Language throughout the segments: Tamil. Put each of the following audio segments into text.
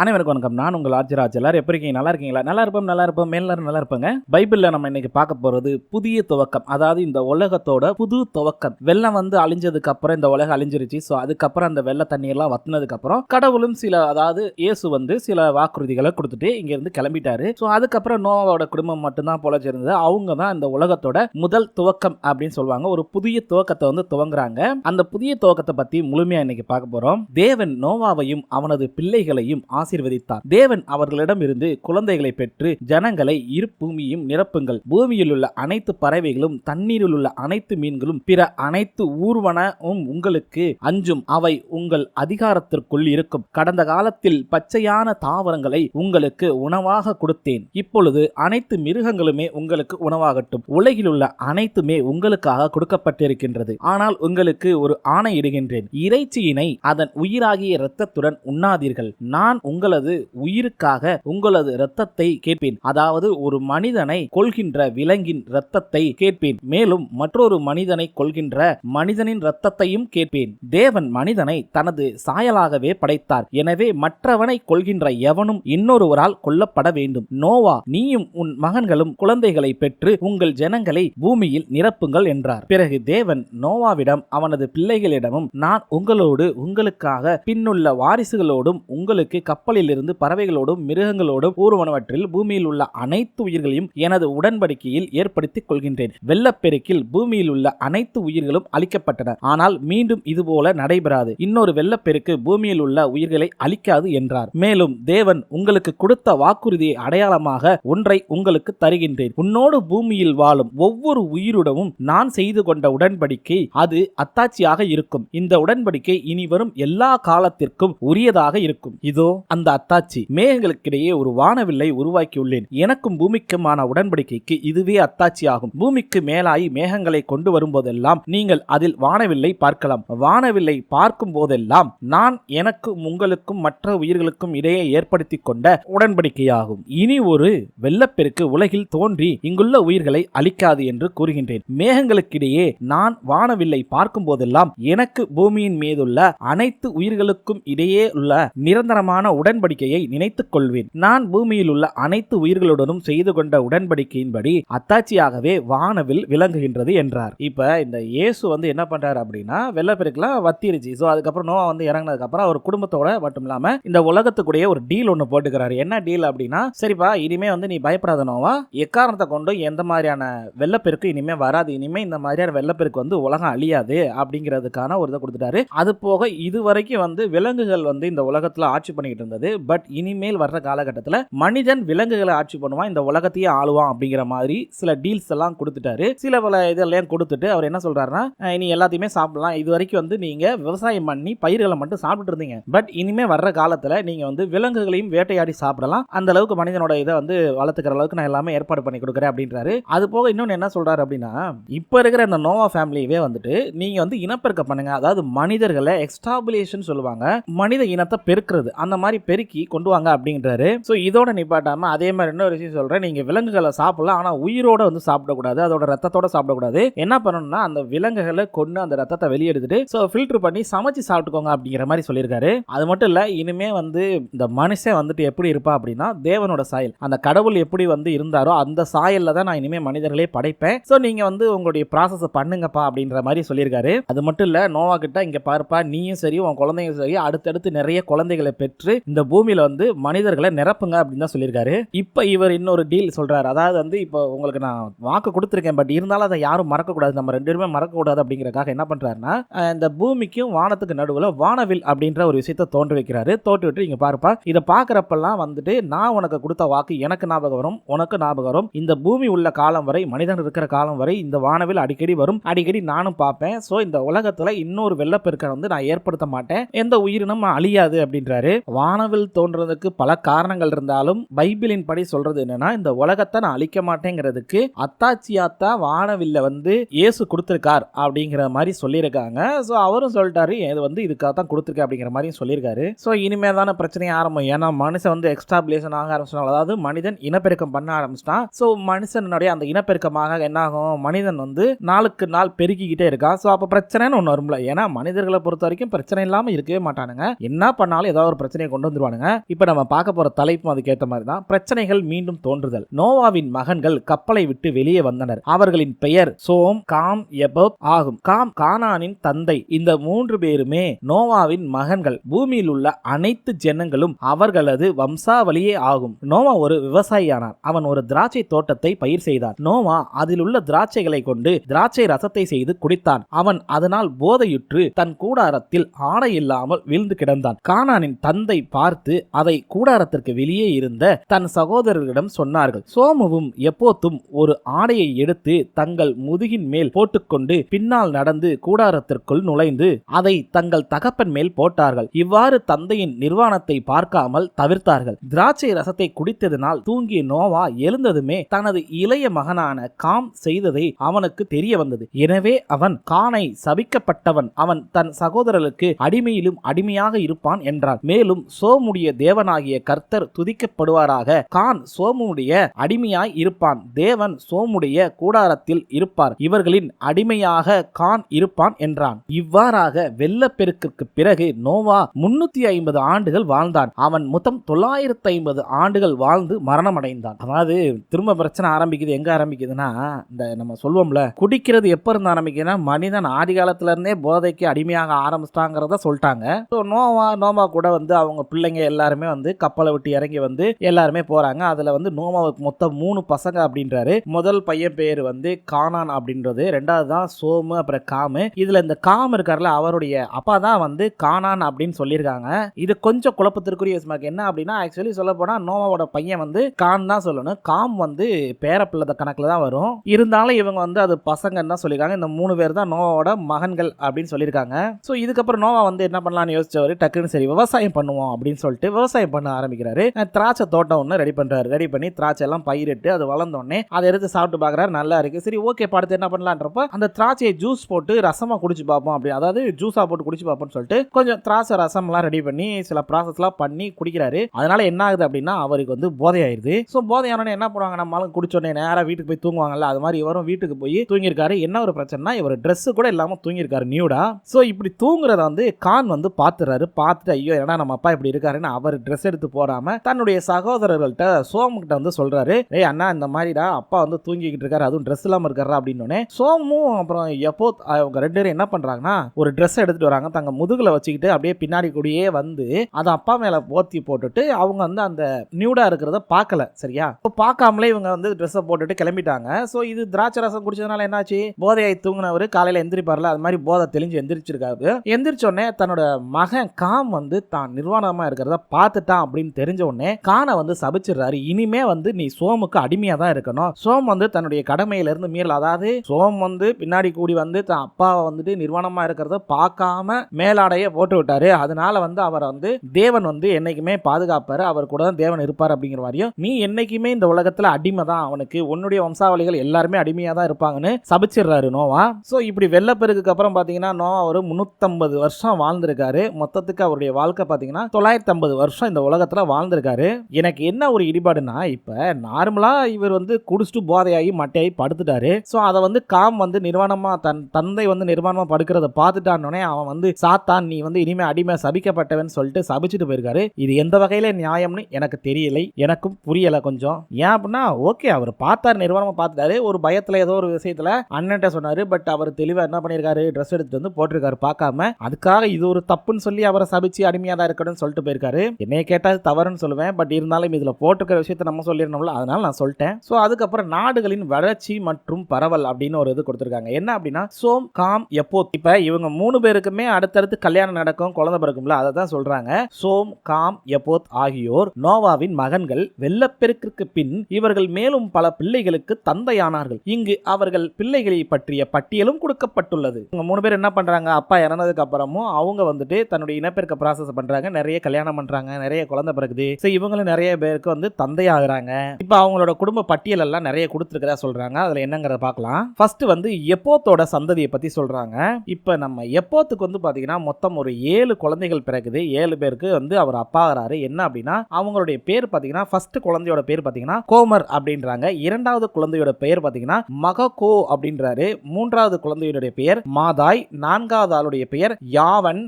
அனைவருக்கும் வணக்கம். நான் உங்கள் ஆர்ஜராஜ் எல்லாரும் எப்படி இருக்கீங்க? நல்லா இருக்கீங்களா? நல்லா இருப்போம் நல்லா இருப்போம். எல்லாரும் நல்லா இருப்பாங்க. பைபிளில் நம்ம இன்னைக்கு பார்க்க போகிறது புதிய துவக்கம். அதாவது இந்த உலகத்தோட புது துவக்கம். வெள்ளம் வந்து அழிஞ்சதுக்கு அப்புறம் இந்த உலகம் அழிஞ்சிருச்சு. ஸோ அதுக்கப்புறம் அந்த வெள்ள தண்ணியெல்லாம் வத்தினதுக்கு அப்புறம் கடவுளும் சில அதாவது இயேசு வந்து சில வாக்குறுதிகளை கொடுத்துட்டு இங்கேருந்து கிளம்பிட்டாரு. ஸோ அதுக்கப்புறம் நோவாவோட குடும்பம் மட்டும்தான் பொழைச்சிருந்தது அவங்க தான் இந்த உலகத்தோட முதல் துவக்கம் அப்படின்னு சொல்லுவாங்க. ஒரு புதிய துவக்கத்தை வந்து துவங்குறாங்க. அந்த புதிய துவக்கத்தை பற்றி முழுமையாக இன்னைக்கு பார்க்க போகிறோம் தேவன் நோவாவையும் அவனது பிள்ளைகளையும் ஆசை ஆசீர்வதித்தார். தேவன் அவர்களிடம் இருந்து குழந்தைகளை பெற்று ஜனங்களை இரு பூமியும் நிரப்புங்கள். பூமியில் உள்ள அனைத்து பறவைகளும் தண்ணீரில் உள்ள அனைத்து மீன்களும் பிற அனைத்து ஊர்வனவும் உங்களுக்கு அஞ்சும். அவை உங்கள் அதிகாரத்திற்குள் இருக்கும். கடந்த காலத்தில் பச்சையான தாவரங்களை உங்களுக்கு உணவாக கொடுத்தேன். இப்பொழுது அனைத்து மிருகங்களுமே உங்களுக்கு உணவாகட்டும். உலகில் உள்ள அனைத்துமே உங்களுக்காக கொடுக்கப்பட்டிருக்கின்றது. ஆனால் உங்களுக்கு ஒரு ஆணையிடுகின்றேன். இறைச்சியினை அதன் உயிராகிய இரத்தத்துடன் உண்ணாதீர்கள். நான் உங்களது உயிருக்காக உங்களது இரத்தத்தை கேட்பேன். அதாவது ஒரு மனிதனை கொள்கின்ற விலங்கின் இரத்தத்தை கேட்பேன். மேலும் மற்றொரு மனிதனை கொள்கின்ற மனிதனின் இரத்தத்தையும் கேட்பேன். தேவன் மனிதனை தனது சாயலாகவே படைத்தார். எனவே மற்றவனை கொள்கின்ற எவனும் இன்னொருவரால் கொல்லப்பட வேண்டும். நோவா நீயும் உன் மகன்களும் குழந்தைகளை பெற்று உங்கள் ஜனங்களை பூமியில் நிரப்புங்கள் என்றார். பிறகு தேவன் நோவாவிடம் அவனது பிள்ளைகளிடமும் நான் உங்களோடு உங்களுக்காக பின்னுள்ள வாரிசுகளோடும் உங்களுக்கு கப்பலிலிருந்து பறவைகளோடும் மிருகங்களோடும் ஊர்வனவற்றில் பூமியில் உள்ள அனைத்து உயிர்களையும் எனது உடன்படிக்கையில் ஏற்படுத்திக் கொள்கின்றேன். வெள்ளப்பெருக்கில் பூமியில் உள்ள அனைத்து உயிர்களும் அழிக்கப்பட்டன. ஆனால் மீண்டும் இதுபோல நடைபெறாது. இன்னொரு வெள்ளப்பெருக்கு பூமியில் உள்ள உயிர்களை அழிக்காது என்றார். மேலும் தேவன் உங்களுக்கு கொடுத்த வாக்குறுதியை அடையாளமாக ஒன்றை உங்களுக்கு தருகின்றேன். உன்னோடு பூமியில் வாழும் ஒவ்வொரு உயிருடமும் நான் செய்து கொண்ட உடன்படிக்கை அது அத்தாட்சியாக இருக்கும். இந்த உடன்படிக்கை இனி வரும் எல்லா காலத்திற்கும் உரியதாக இருக்கும். இதோ அந்த அத்தாச்சி மேகங்களுக்கிடையே ஒரு வானவில்லை உருவாக்கியுள்ளேன். எனக்கும் பூமிக்குமான உடன்படிக்கைக்கு இதுவே அத்தாச்சி ஆகும் பூமிக்கு மேலாய் மேகங்களை கொண்டு வரும்போதெல்லாம் நீங்கள் அதில் வானவில்லை பார்க்கலாம். வானவில்லை பார்க்கும் போதெல்லாம் நான் எனக்கும் உங்களுக்கும் மற்ற உயிர்களுக்கும் இடையே ஏற்படுத்தி கொண்ட உடன்படிக்கையாகும். இனி ஒரு வெள்ளப்பெருக்கு உலகில் தோன்றி இங்குள்ள உயிர்களை அழிக்காது என்று கூறுகின்றேன். மேகங்களுக்கிடையே நான் வானவில்லை பார்க்கும் போதெல்லாம் எனக்கு பூமியின் மீதுள்ள அனைத்து உயிர்களுக்கும் இடையே உள்ள நிரந்தரமான உடன்படிக்கையை நினைத்துக் கொள்வேன் நான் பூமியில் உள்ள அனைத்து உயிர்களுடனும் செய்து கொண்ட உடன்படிக்கையின்படி அத்தாட்சியாகவே வானவில் விளங்குகின்றது என்றார். இப்ப இந்த இயேசு வந்து என்ன பண்றாரு அப்படின்னா வெள்ளப்பெருக்கெல்லாம் வத்திருச்சு. ஸோ அதுக்கப்புறம் நோவா வந்து இறங்கினதுக்கு அப்புறம் அவர் குடும்பத்தோட மட்டும் இல்லாம இந்த உலகத்துக்குடைய ஒரு டீல் ஒன்று போட்டுக்கிறாரு. என்ன டீல் அப்படின்னா சரிப்பா இனிமே வந்து நீ பயப்படாத நோவா. எக்காரணத்தை கொண்டு எந்த மாதிரியான வெள்ளப்பெருக்கு இனிமே வராது. இனிமே இந்த மாதிரியான வெள்ளப்பெருக்கு வந்து உலகம் அழியாது அப்படிங்கிறதுக்கான ஒரு இதை கொடுத்துட்டாரு. அது போக இது வரைக்கும் வந்து விலங்குகள் வந்து இந்த உலகத்துல ஆட்சி பண்ணிக்கிட்டு இருந்தது. பட் இனிமேல் வர்ற காலகட்டத்தில் மனிதன் விலங்குகளை ஆட்சி பண்ணுவான் இந்த உலகத்தையே ஆளுவான் அப்படிங்கிற மாதிரி சில டீல்ஸ் எல்லாம் கொடுத்துட்டாரு. சில பல இதெல்லாம் கொடுத்துட்டு அவர் என்ன சொல்றாருன்னா இனி எல்லாத்தையுமே சாப்பிடலாம். இது வரைக்கும் வந்து நீங்க விவசாயம் பண்ணி பயிர்களை மட்டும் சாப்பிட்டு இருந்தீங்க. பட் இனிமே வர்ற காலத்துல நீங்க வந்து விலங்குகளையும் வேட்டையாடி சாப்பிடலாம். அந்த அளவுக்கு மனிதனோட இதை வந்து வளர்த்துக்கிற அளவுக்கு நான் எல்லாமே ஏற்பாடு பண்ணி கொடுக்குறேன் அப்படின்றாரு. அது போக இன்னொன்று என்ன சொல்றாரு அப்படின்னா இப்போ இருக்கிற இந்த நோவா ஃபேமிலியவே வந்துட்டு நீங்க வந்து இனப்பெருக்க பண்ணுங்க. அதாவது மனிதர்களை எக்ஸ்டாபுலேஷன் சொல்லுவாங்க. மனித இனத்தை பெருக்கிறது. அந்த மாதிரி பெருக்கி கொண்டு வாங்க அப்படின்றாரு. ஸோ இதோட நிப்பாட்டாமல் அதே மாதிரி இன்னொரு விஷயம் சொல்கிறேன் நீங்கள் விலங்குகளை சாப்பிடலாம் ஆனால் உயிரோட வந்து சாப்பிடக்கூடாது. அதோட ரத்தத்தோட சாப்பிடக்கூடாது. என்ன பண்ணணும்னா அந்த விலங்குகளை கொண்டு அந்த ரத்தத்தை வெளியெடுத்துட்டு ஸோ ஃபில்டர் பண்ணி சமைச்சு சாப்பிட்டுக்கோங்க அப்படிங்கிற மாதிரி சொல்லியிருக்காரு. அது மட்டும் இல்லை இனிமே வந்து இந்த மனுஷன் வந்துட்டு எப்படி இருப்பா அப்படின்னா தேவனோட சாயல். அந்த கடவுள் எப்படி வந்து இருந்தாரோ அந்த சாயல்ல தான் நான் இனிமேல் மனிதர்களே படைப்பேன். ஸோ நீங்கள் வந்து உங்களுடைய ப்ராசஸ் பண்ணுங்கப்பா அப்படின்ற மாதிரி சொல்லியிருக்காரு. அது மட்டும் இல்லை நோவா கிட்ட இங்கே பாருப்பா நீயும் சரி உன் குழந்தையும் சரி அடுத்தடுத்து நிறைய குழந்தைகளை பெற்று இந்த பூமியில் வந்து மனிதர்களை நிரப்புங்க அப்படின்னு தான் சொல்லியிருக்காரு. இப்போ இவர் இன்னொரு டீல் சொல்கிறாரு அதாவது வந்து இப்போ உங்களுக்கு நான் வாக்கு கொடுத்துருக்கேன் பட் இருந்தாலும் அதை யாரும் மறக்கக்கூடாது. நம்ம ரெண்டு பேருமே மறக்கக்கூடாது அப்படிங்கிறக்காக என்ன பண்ணுறாருன்னா இந்த பூமிக்கும் வானத்துக்கு நடுவில் வானவில் அப்படின்ற ஒரு விஷயத்தை தோன்றி வைக்கிறாரு. தோற்றி விட்டு இங்கே பாருப்பா இதை பார்க்குறப்பெல்லாம் வந்துட்டு நான் உனக்கு கொடுத்த வாக்கு எனக்கு ஞாபகம் வரும் உனக்கு ஞாபகம் வரும். இந்த பூமி உள்ள காலம் வரை மனிதன் இருக்கிற காலம் வரை இந்த வானவில் அடிக்கடி வரும். அடிக்கடி நானும் பார்ப்பேன். ஸோ இந்த உலகத்தில் இன்னொரு வெள்ளப்பெருக்கை வந்து நான் ஏற்படுத்த மாட்டேன். எந்த உயிரினம் அழியாது அப்படின்றாரு. வானவில் தோன்றதுக்கு பல காரணங்கள் இருந்தாலும் பைபிளின் படி சொல்றது என்னன்னா இந்த உலகத்தை நான் அழிக்க மாட்டேங்கிறதுக்கு அத்தாச்சியாத்தா வானவில்ல வந்து இயேசு கொடுத்துருக்கார் அப்படிங்கிற மாதிரி சொல்லியிருக்காங்க. ஸோ அவரும் சொல்லிட்டாரு இது வந்து இதுக்காக தான் கொடுத்துருக்கேன் அப்படிங்கிற மாதிரியும் சொல்லியிருக்காரு. ஸோ இனிமேல் தானே பிரச்சனையே ஆரம்பம். ஏன்னா மனுஷன் வந்து எக்ஸ்டாபிளேஷன் ஆக ஆரம்பிச்சிட்டாங்க அதாவது மனிதன் இனப்பெருக்கம் பண்ண ஆரம்பிச்சிட்டான். ஸோ மனுஷனுடைய அந்த இனப்பெருக்கமாக என்னாகும்? மனிதன் வந்து நாளுக்கு நாள் பெருக்கிக்கிட்டே இருக்கான். ஸோ அப்போ பிரச்சனைன்னு ஒன்று வரும்ல. ஏன்னா மனிதர்களை பொறுத்த வரைக்கும் பிரச்சனை இல்லாமல் இருக்கவே மாட்டானுங்க. என்ன பண்ணாலும் ஏதாவது ஒரு பிரச்சனையை கொண்டு வந்து வந்துருவானுங்க நம்ம பார்க்க போற தலைப்பும் அதுக்கேற்ற மாதிரி தான். பிரச்சனைகள் மீண்டும் தோன்றுதல். நோவாவின் மகன்கள் கப்பலை விட்டு வெளியே வந்தனர். அவர்களின் பெயர் சோம் காம் எபப் ஆகும். காம் கானானின் தந்தை. இந்த மூன்று பேருமே நோவாவின் மகன்கள். பூமியில் உள்ள அனைத்து ஜனங்களும் அவர்களது வம்சாவளியே ஆகும். நோவா ஒரு விவசாயியானார். அவன் ஒரு திராட்சை தோட்டத்தை பயிர் செய்தான் நோவா அதில் உள்ள திராட்சைகளை கொண்டு திராட்சை ரசத்தை செய்து குடித்தான். அவன் அதனால் போதையுற்று தன் கூடாரத்தில் ஆடை இல்லாமல் வீழ்ந்து கிடந்தான். கானானின் தந்தை பார்த்து அதை கூடாரத்திற்கு வெளியே இருந்த தன் சகோதரர்களிடம் சொன்னார்கள். சோமுவும் எப்போத்தும் ஒரு ஆடையை எடுத்து தங்கள் முதுகின் மேல் போட்டுக்கொண்டு பின்னால் நடந்து கூடாரத்திற்குள் நுழைந்து அதை தங்கள் தகப்பன் மேல் போட்டார்கள். இவ்வாறு தந்தையின் நிர்வாணத்தை பார்க்காமல் தவிர்த்தார்கள். திராட்சை ரசத்தை குடித்ததினால் தூங்கிய நோவா எழுந்ததுமே தனது இளைய மகனான காம் செய்ததை அவனுக்கு தெரிய வந்தது. எனவே அவன் கானை சபிக்கப்பட்டவன். அவன் தன் சகோதரர்களுக்கு அடிமையிலும் அடிமையாக இருப்பான் என்றான். மேலும் சோமுடைய தேவனாகிய கர்த்தர் துதிக்கப்படுவாராக. கான் சோமுடைய அடிமையாய் இருப்பான். தேவன் சோமுடைய கூடாரத்தில் இருப்பார். இவர்களின் அடிமையாக கான் இருப்பான் என்றான். இவ்வாறாக வெள்ளப்பெருக்கிற்கு பிறகு நோவா முன்னூத்தி ஐம்பது ஆண்டுகள் வாழ்ந்தான். அவன் மொத்தம் தொள்ளாயிரத்தி ஐம்பது ஆண்டுகள் வாழ்ந்து மரணம் அடைந்தான் அதாவது திரும்ப பிரச்சனை ஆரம்பிக்குது. எங்க ஆரம்பிக்குதுன்னா இந்த நம்ம சொல்லுவோம்ல குடிக்கிறது எப்ப இருந்து ஆரம்பிக்குதுன்னா மனிதன் ஆதி காலத்துல இருந்தே போதைக்கு அடிமையாக ஆரம்பிச்சிட்டாங்கிறத சொல்லிட்டாங்க. நோவா நோவா கூட வந்து அவங்க பிள்ளைங்க எல்லாருமே வந்து கப்பலை விட்டு இறங்கி வந்து எல்லாருமே போறாங்க. அதுல வந்து நோமாவுக்கு மொத்தம் மூணு பசங்க அப்படின்றாரு. முதல் பையன் பேர் வந்து கானான் அப்படின்றது. ரெண்டாவது தான் சோமு அப்புறம் காமு. இதுல இந்த காம் இருக்கார்ல அவருடைய அப்பா தான் வந்து கானான் அப்படின்னு சொல்லியிருக்காங்க. இது கொஞ்சம் குழப்பத்திற்குரிய விஷயமா இருக்கு. என்ன அப்படின்னா ஆக்சுவலி சொல்ல போனா நோவாவோட பையன் வந்து கான் தான் சொல்லணும். காம் வந்து பேரப்பிள்ளை கணக்குல தான் வரும். இருந்தாலும் இவங்க வந்து அது பசங்கன்னு தான் சொல்லியிருக்காங்க. இந்த மூணு பேர் தான் நோவாவோட மகன்கள் அப்படின்னு சொல்லியிருக்காங்க. ஸோ இதுக்கப்புறம் நோவா வந்து என்ன பண்ணலாம்னு யோசிச்சவர் டக்குன்னு சரி விவசாயம் பண்ணுவோம் அப்படின்னு சொல்லிட்டு விவசாயம் பண்ண ஆரம்பிக்கிறாரு. திராட்சை தோட்டம் ஒன்று ரெடி பண்ணுறாரு ரெடி பண்ணி திராட்சை எல்லாம் பயிரிட்டு அது வளர்ந்தோடனே அதை எடுத்து சாப்பிட்டு பார்க்குறாரு. நல்லா இருக்கு. சரி ஓகே படுத்து என்ன பண்ணலான்றப்ப அந்த திராட்சையை ஜூஸ் போட்டு ரசமாக குடிச்சு பார்ப்போம் அப்படி. அதாவது ஜூஸாக போட்டு குடிச்சு பார்ப்போம்னு சொல்லிட்டு கொஞ்சம் திராட்சை ரசம்லாம் ரெடி பண்ணி சில ப்ராசஸ்லாம் பண்ணி குடிக்கிறாரு. அதனால என்ன ஆகுது அப்படின்னா அவருக்கு வந்து போதை ஆயிருது ஸோ போதையானோடனே என்ன பண்ணுவாங்க? நம்மளும் குடிச்சோடனே நேராக வீட்டுக்கு போய் தூங்குவாங்கல்ல அது மாதிரி இவரும் வீட்டுக்கு போய் தூங்கியிருக்காரு. என்ன ஒரு பிரச்சனைனா இவர் ட்ரெஸ் கூட இல்லாமல் தூங்கியிருக்காரு நியூடா ஸோ இப்படி தூங்குறத வந்து கான் வந்து பார்த்துறாரு பார்த்துட்டு ஐயோ ஏன்னா நம்ம அப்பா இப்படி இருக்காருன்னு அவர் ட்ரெஸ் எடுத்து போடாம தன்னுடைய சகோதரர்கள்ட்ட சோமுகிட்ட வந்து சொல்றாரு. ஏய் அண்ணா இந்த மாதிரிடா அப்பா வந்து தூங்கிக்கிட்டு இருக்காரு அதுவும் ட்ரெஸ் இல்லாமல் இருக்காரா அப்படின்னு சோமும் அப்புறம் எப்போ அவங்க ரெண்டு பேரும் என்ன பண்றாங்கன்னா ஒரு ட்ரெஸ் எடுத்துட்டு வராங்க. தங்க முதுகுல வச்சுக்கிட்டு அப்படியே பின்னாடி கூடயே வந்து அதை அப்பா மேல போர்த்தி போட்டுட்டு அவங்க வந்து அந்த நியூடா இருக்கிறத பார்க்கல சரியா? பார்க்காமலே இவங்க வந்து ட்ரெஸ்ஸை போட்டுட்டு கிளம்பிட்டாங்க. ஸோ இது திராட்சை ரசம் குடிச்சதுனால என்னாச்சு? போதையை தூங்கினவர் காலையில எந்திரிப்பார்ல. அது மாதிரி போதை தெளிஞ்சு எந்திரிச்சிருக்காரு. எந்திரிச்சோடனே தன்னோட மகன் காம் வந்து தான் நிர்வாணமா இருக்கிறத பார்த்துட்டான் அப்படின்னு தெரிஞ்ச உடனே கானை வந்து சபிச்சிடுறாரு. இனிமே வந்து நீ சோமுக்கு அடிமையா தான் இருக்கணும். சோம் வந்து தன்னுடைய கடமையில இருந்து மீறல. அதாவது சோம் வந்து பின்னாடி கூடி வந்து தன் அப்பாவை வந்துட்டு நிர்வாணமா இருக்கிறத பார்க்காம மேலாடைய போட்டு விட்டாரு. அதனால வந்து அவரை வந்து தேவன் வந்து என்னைக்குமே பாதுகாப்பாரு. அவர் கூட தான் தேவன் இருப்பார் அப்படிங்கிற மாதிரியும் நீ என்னைக்குமே இந்த உலகத்துல அடிமை தான். அவனுக்கு உன்னுடைய வம்சாவளிகள் எல்லாருமே அடிமையா தான் இருப்பாங்கன்னு சபிச்சிடுறாரு நோவா. ஸோ இப்படி வெள்ளப்பெருக்குக்கு அப்புறம் பார்த்தீங்கன்னா நோவா ஒரு முந்நூற்றம்பது வருஷம் வாழ்ந்திருக்காரு. மொத்தத்துக்கு அவருடைய வாழ்க்கை பார்த்தீங்கன்னா தொள்ளாயிரத்தி ஐம்பது வருஷம் இந்த உலகத்தில் வாழ்ந்திருக்காரு. எனக்கு என்ன ஒரு இடிபாடுனா இப்போ நார்மலாக இவர் வந்து குடிச்சிட்டு போதையாகி மட்டையாகி படுத்துட்டாரு. ஸோ அதை வந்து காம் வந்து நிர்வாணமாக தன் தந்தை வந்து நிர்வாணமாக படுக்கிறத பார்த்துட்டான்னொடனே அவன் வந்து சாத்தான் நீ வந்து இனிமே அடிமை சபிக்கப்பட்டவன் சொல்லிட்டு சபிச்சுட்டு போயிருக்காரு. இது எந்த வகையில நியாயம்னு எனக்கு தெரியலை. எனக்கும் புரியலை கொஞ்சம். ஏன் அப்படின்னா ஓகே அவர் பார்த்தார் நிர்வாணமாக பார்த்துட்டாரு. ஒரு பயத்தில் ஏதோ ஒரு விஷயத்தில் அண்ணன்ட்ட சொன்னார். பட் அவர் தெளிவாக என்ன பண்ணிருக்காரு ட்ரெஸ் எடுத்துட்டு வந்து போட்டிருக்காரு பார்க்காம. அதுக்காக இது ஒரு தப்புன்னு சொல்லி அவரை சபிச்சு அடிமையாக தான் இருக்கணும்னு சொல்லிட்டு போயிருக்காரு. என்னைய கேட்டால் தவறுன்னு சொல்லுவேன். பட் இருந்தாலும் இதுல போட்டிருக்கிற விஷயத்த நம்ம சொல்லிடணும்ல. அதனால நான் சொல்லிட்டேன். ஸோ அதுக்கப்புறம் நாடுகளின் வளர்ச்சி மற்றும் பரவல் அப்படின்னு ஒரு இது கொடுத்துருக்காங்க. என்ன அப்படின்னா சோம் காம் எப்போ? இப்போ இவங்க மூணு பேருக்குமே அடுத்தடுத்து கல்யாணம் நடக்கும் குழந்தை பிறக்கும்ல. அதை தான் சொல்றாங்க. சோம் காம் எப்போத் ஆகியோர் நோவாவின் மகன்கள் வெள்ளப்பெருக்கிற்கு பின் இவர்கள் மேலும் பல பிள்ளைகளுக்கு தந்தையானார்கள். இங்கு அவர்கள் பிள்ளைகளை பற்றிய பட்டியலும் கொடுக்கப்பட்டுள்ளது. இவங்க மூணு பேர் என்ன பண்றாங்க? அப்பா இறந்ததுக்கு அப்புறமும் அவங்க வந்துட்டு தன்னுடைய இனப்பெருக்க ப்ராசஸ் பண்றாங்க. நிறைய கல்யாணம் பண்றாங்க நிறைய குழந்தை பிறகுது ஸோ இவங்களும் நிறைய பேருக்கு வந்து தந்தையாகிறாங்க. இப்போ அவங்களோட குடும்ப பட்டியல் எல்லாம் நிறைய கொடுத்துருக்கதா சொல்றாங்க. அதுல என்னங்கிறத பார்க்கலாம். ஃபர்ஸ்ட் வந்து எப்போத்தோட சந்ததியை பத்தி சொல்றாங்க. இப்போ நம்ம எப்போத்துக்கு வந்து பாத்தீங்கன்னா மொத்தம் ஒரு ஏழு குழந்தைகள் பிறகுது ஏழு பேருக்கு வந்து அவர் அப்பாகிறாரு. என்ன அப்படின்னா அவங்களுடைய பேர் பார்த்தீங்கன்னா ஃபர்ஸ்ட் குழந்தையோட பேர் பாத்தீங்கன்னா கோமர் அப்படின்றாங்க. இரண்டாவது குழந்தையோட பெயர் பாத்தீங்கன்னா மககோ அப்படின்றாரு. மூன்றாவது குழந்தையுடைய பெயர் மாதாய். நான்காவது ஆளுடைய பெயர் யாவன்.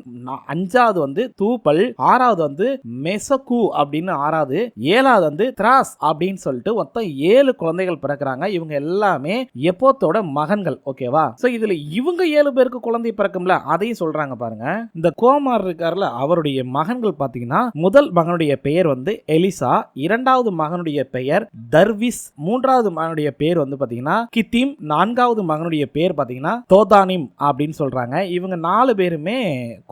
அஞ்சாவது வந்து தூப்பல். ஆறாவது அஞ்சாவது வந்து மெசகு அப்படின்னு ஆறாவது ஏழாவது வந்து திராஸ் அப்படின்னு சொல்லிட்டு மொத்தம் ஏழு குழந்தைகள் பிறக்கிறாங்க. இவங்க எல்லாமே எப்போத்தோட மகன்கள் ஓகேவா? சோ இதுல இவங்க ஏழு பேருக்கு குழந்தை பிறக்கும்ல அதையும் சொல்றாங்க பாருங்க. இந்த கோமார் இருக்கார்ல அவருடைய மகன்கள் பாத்தீங்கன்னா முதல் மகனுடைய பெயர் வந்து எலிசா இரண்டாவது மகனுடைய பெயர் தர்விஸ் மூன்றாவது மகனுடைய பேர் வந்து பாத்தீங்கன்னா கித்திம் நான்காவது மகனுடைய பேர் பாத்தீங்கன்னா தோதானிம் அப்படின்னு சொல்றாங்க. இவங்க நாலு பேருமே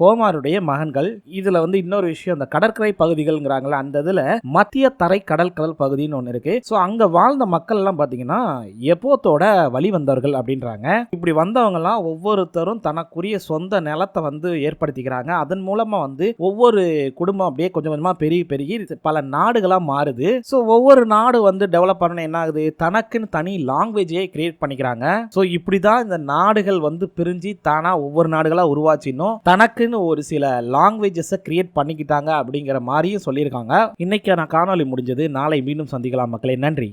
கோமாருடைய மகன்கள். இதுல வந்து இன்னொரு விஷயம் இந்த கடற்கரை பகுதிகள்ங்கிறாங்களா அந்த இதில் மத்திய தரை கடல் கடல் பகுதின்னு ஒன்று இருக்கு. ஸோ அங்கே வாழ்ந்த மக்கள் எல்லாம் பார்த்தீங்கன்னா எப்போத்தோட வழி வந்தவர்கள் அப்படின்றாங்க. இப்படி வந்தவங்கலாம் ஒவ்வொருத்தரும் தனக்குரிய சொந்த நிலத்தை வந்து ஏற்படுத்திக்கிறாங்க. அதன் மூலமாக வந்து ஒவ்வொரு குடும்பம் அப்படியே கொஞ்சம் கொஞ்சமாக பெருகி பெருகி பல நாடுகளாக மாறுது. ஸோ ஒவ்வொரு நாடு வந்து டெவலப் பண்ண என்ன ஆகுது? தனக்குன்னு தனி லாங்குவேஜே கிரியேட் பண்ணிக்கிறாங்க. ஸோ இப்படி தான் இந்த நாடுகள் வந்து பிரிஞ்சு தானாக ஒவ்வொரு நாடுகளாக உருவாச்சினும் தனக்குன்னு ஒரு சில லாங்குவேஜஸை கிரியேட் பண்ணிக்கிட்டாங்க அப்படிங்கிற மாதிரியும் சொல்லியிருக்காங்க. இன்னைக்கான காணொளி முடிஞ்சது. நாளை மீண்டும் சந்திக்கலாம் மக்களே. நன்றி.